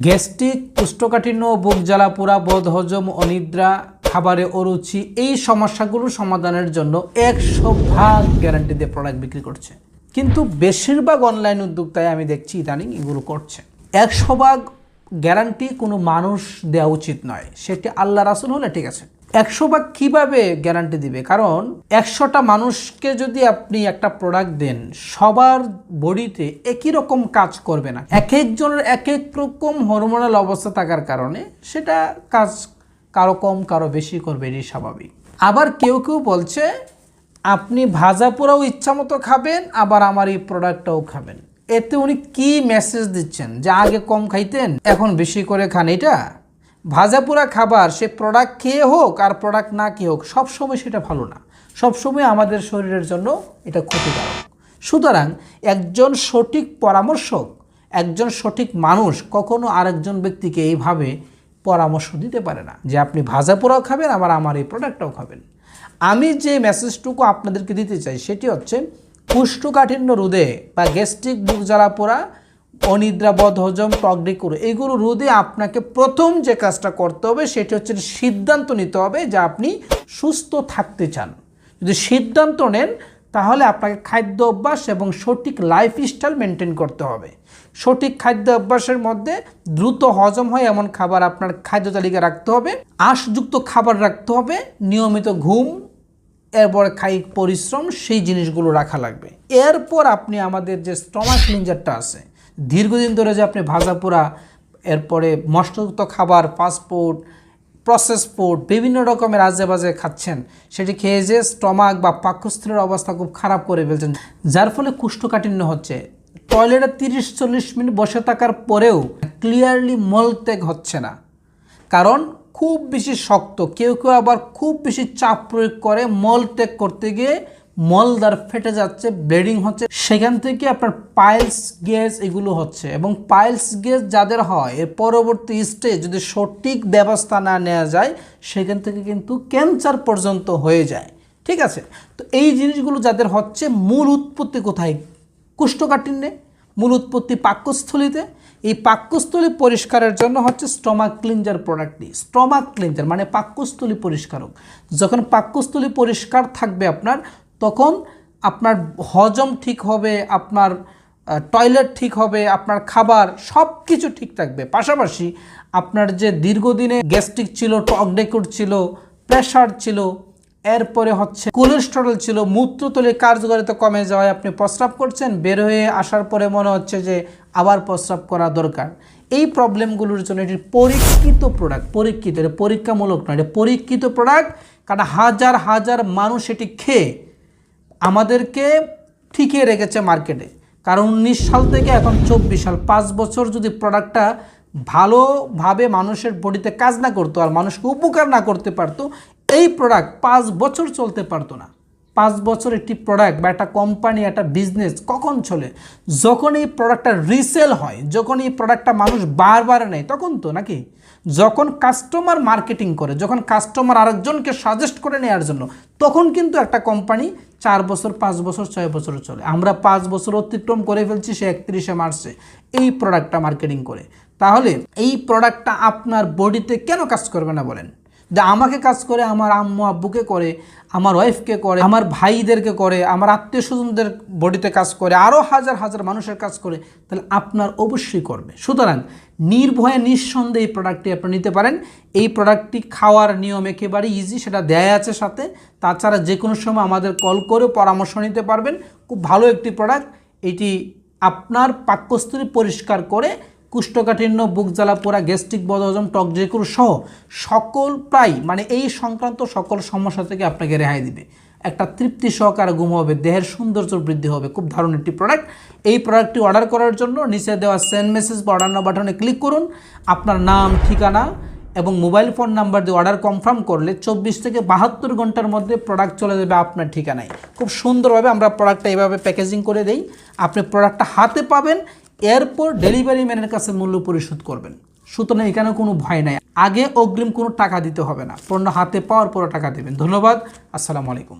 Gastric, কুষ্ঠকাঠিন্য, বুক জ্বালা পোড়া বদহজম অনিদ্রা, খাবারে অরুচি, এই সমস্যাগুলো সমাধানের জন্য একশো ভাগ গ্যারান্টি দিয়ে প্রোডাক্ট বিক্রি করছে। কিন্তু বেশিরভাগ অনলাইন উদ্যোক্তায় আমি দেখছি ইদানিং এগুলো করছে। একশো ভাগ গ্যারান্টি কোনো মানুষ দেওয়া উচিত নয়। সেটি আল্লাহ রাসুল হলে ঠিক আছে। একশো ভাগ কীভাবে গ্যারান্টি দিবে? কারণ একশোটা মানুষকে যদি আপনি একটা প্রোডাক্ট দেন, সবার বডিতে একই রকম কাজ করবে না। এক একজনের এক এক রকম হরমোনাল অবস্থা থাকার কারণে সেটা কাজ কারও কম, কারও বেশি করবে, এটাই স্বাভাবিক। আবার কেউ কেউ বলছে, আপনি ভাজা পোড়াও ইচ্ছা মতো খাবেন, আবার আমার এই প্রোডাক্টটাও খাবেন। এতে উনি কি মেসেজ দিচ্ছেন? যে আগে কম খাইতেন, এখন বেশি করে খান এটা ভাজা পোড়া খাবার, সে প্রোডাক্ট খেয়ে হোক আর প্রোডাক্ট না খেয়ে হোক, সবসময় সেটা ভালো না। সবসময় আমাদের শরীরের জন্য এটা ক্ষতিকারক। সুতরাং একজন সঠিক পরামর্শক, একজন সঠিক মানুষ কখনো আরেকজন ব্যক্তিকে এইভাবে পরামর্শ দিতে পারে না। যে আপনি ভাজা পোড়াও খাবেন, আবার আমার এই প্রোডাক্টটাও খাবেন। আমি যে মেসেজটুকু আপনাদেরকে দিতে চাই, সেটি হচ্ছে কুষ্ঠকাঠিন্য রোধে বা গ্যাস্ট্রিক বুক জ্বালা পোড়া অনিদ্রা বদ হজম টকডিকুর এইগুলো রোধে আপনাকে প্রথম যে কাজটা করতে হবে সেটি হচ্ছে সিদ্ধান্ত নিতে হবে যে আপনি সুস্থ থাকতে চান। যদি সিদ্ধান্ত নেন, তাহলে আপনাকে খাদ্য অভ্যাস এবং সঠিক লাইফস্টাইল মেনটেন করতে হবে। সঠিক খাদ্য অভ্যাসের মধ্যে দ্রুত হজম হয় এমন খাবার আপনার খাদ্য তালিকা রাখতে হবে। আঁশযুক্ত খাবার রাখতে হবে। নিয়মিত ঘুম এরপরে কায়িক পরিশ্রম, সেই জিনিসগুলো রাখা লাগবে। এরপর আপনি আমাদের যে স্টমাক ক্লিনজারটা আছে, দীর্ঘদিন ধরে যে আপনি ভাজা পোড়া, এরপরে মশলাযুক্ত খাবার ফাস্টফুড প্রসেস ফুড বিভিন্ন রকমের আজে বাজে খাচ্ছেন, সেটি খেয়ে যে স্টমাক বা পাকস্থলীর অবস্থা খুব খারাপ করে ফেলছেন, যার ফলে কুষ্ঠকাঠিন্য হচ্ছে। টয়লেটে তিরিশ চল্লিশ মিনিট বসে থাকার পরেও ক্লিয়ারলি মলত্যাগ হচ্ছে না। কারণ খুব বেশি শক্ত। কেউ কেউ আবার খুব বেশি চাপ প্রয়োগ করে মল ত্যাগ করতে গিয়ে মলদার ফেটে যাচ্ছে, ব্লিডিং হচ্ছে। সেখান থেকে আপনার পাইলস গ্যাস এগুলো হচ্ছে এবং পাইলস গ্যাস যাদের হয়, এর পরবর্তী স্টেজ যদি সঠিক ব্যবস্থা না নেওয়া যায়, সেখান থেকে কিন্তু ক্যান্সার পর্যন্ত হয়ে যায়। ঠিক আছে? তো এই জিনিসগুলো যাদের হচ্ছে, মূল উৎপত্তি কোথায়? কুষ্ঠকাঠিন্যে। মূল উৎপত্তি পাক্যস্থলিতে এই পাক্যস্থলী পরিষ্কারের জন্য হচ্ছে স্টমাক ক্লিনজার প্রোডাক্টটি স্টমাক ক্লিনজার মানে পাক্যস্থলী পরিষ্কারক। যখন পাক্যস্থলী পরিষ্কার থাকবে আপনার, তখন আপনার হজম ঠিক হবে, আপনার টয়লেট ঠিক হবে, আপনার খাবার সব কিছু ঠিক থাকবে। পাশাপাশি আপনার যে দীর্ঘদিনে গ্যাস্ট্রিক ছিল, টক টকডেকুট ছিল প্রেশার ছিল এরপরে হচ্ছে কোলেস্টেরল ছিল মূত্রতলির কার্যকারিতা কমে যাওয়ায় আপনি প্রস্রাব করছেন, বের হয়ে আসার পরে মনে হচ্ছে যে আবার প্রস্রাব করা দরকার। এই প্রবলেমগুলোর জন্য এটি পরীক্ষিত প্রোডাক্ট পরীক্ষিত, এটা পরীক্ষামূলক নয়, এটা পরীক্ষিত প্রোডাক্ট কারণ হাজার হাজার মানুষ এটি খেয়ে আমাদেরকে ঠিকিয়ে রেখেছে মার্কেটে। কারণ উনিশ সাল থেকে এখন চব্বিশ সাল, পাঁচ বছর যদি প্রোডাক্টটা ভালোভাবে মানুষের বডিতে কাজ না করতো আর মানুষকে উপকার না করতে পারতো এই প্রোডাক্ট পাঁচ বছর চলতে পারতো না। পাঁচ বছর একটি প্রোডাক্ট বা একটা কোম্পানি একটা বিজনেস কখন চলে? যখন এই প্রোডাক্টটা রিসেল হয়, যখন এই প্রোডাক্টটা মানুষ বারবার নেয়, তখন তো নাকি? যখন কাস্টমার মার্কেটিং করে, যখন কাস্টমার আরেকজনকে সাজেস্ট করে নেওয়ার জন্য, তখন কিন্তু একটা কোম্পানি চার বছর, পাঁচ বছর, ছয় বছর চলে। আমরা পাঁচ বছর অতিক্রম করে ফেলছি, সে একত্রিশে মার্চে এই প্রোডাক্টটা মার্কেটিং করে। তাহলে এই প্রোডাক্টটা আপনার বডিতে কেন কাজ করবে না বলেন? যে আমাকে কাজ করে, আমার আম্মু আব্বুকে করে, আমার ওয়াইফকে করে, আমার ভাইদেরকে করে, আমার আত্মীয় স্বজনদের বডিতে কাজ করে আরও হাজার হাজার মানুষের কাজ করে, তাহলে আপনার অবশ্যই করবে। সুতরাং নির্ভয়ে, নিঃসন্দেহে এই প্রোডাক্টটি আপনি নিতে পারেন। এই প্রোডাক্টটি খাওয়ার নিয়ম একেবারে ইজি সেটা দেয়া আছে সাথে। তাছাড়া যে কোনো সময় আমাদের কল করে পরামর্শ নিতে পারবেন। খুব ভালো একটি প্রোডাক্ট এটি আপনার পাক্যস্থলী পরিষ্কার করে কুষ্ঠকাঠিন্য, বুক জ্বালা, পোড়া, গ্যাস্ট্রিক, বদহজম, টক জেকুর সহ সকল প্রায় মানে এই সংক্রান্ত সকল সমস্যা থেকে আপনাকে রেহাই দিবে। একটা তৃপ্তি সহকারে ঘুম হবে, দেহের সৌন্দর্য বৃদ্ধি হবে। খুব দারুণ একটি প্রোডাক্ট এই প্রোডাক্টটি অর্ডার করার জন্য নিচে দেওয়া সেন্ড মেসেজ বা অর্ডার বাটনে ক্লিক করুন। আপনার নাম, ঠিকানা এবং মোবাইল ফোন নাম্বার দিয়ে অর্ডার কনফার্ম করলে চব্বিশ থেকে বাহাত্তর ঘণ্টার মধ্যে প্রোডাক্ট চলে যাবে আপনার ঠিকানায়। খুব সুন্দরভাবে আমরা প্রোডাক্টটা এইভাবে প্যাকেজিং করে দেই। আপনি প্রোডাক্টটা হাতে পাবেন। এরপর ডেলিভারি ম্যানের কাছে মূল্য পরিশোধ করবেন। সুতরাং এখানে কোনো ভয় নাই। আগে অগ্রিম কোনো টাকা দিতে হবে না। পণ্য হাতে পাওয়ার পর টাকা দেবেন। ধন্যবাদ। আসসালামু আলাইকুম।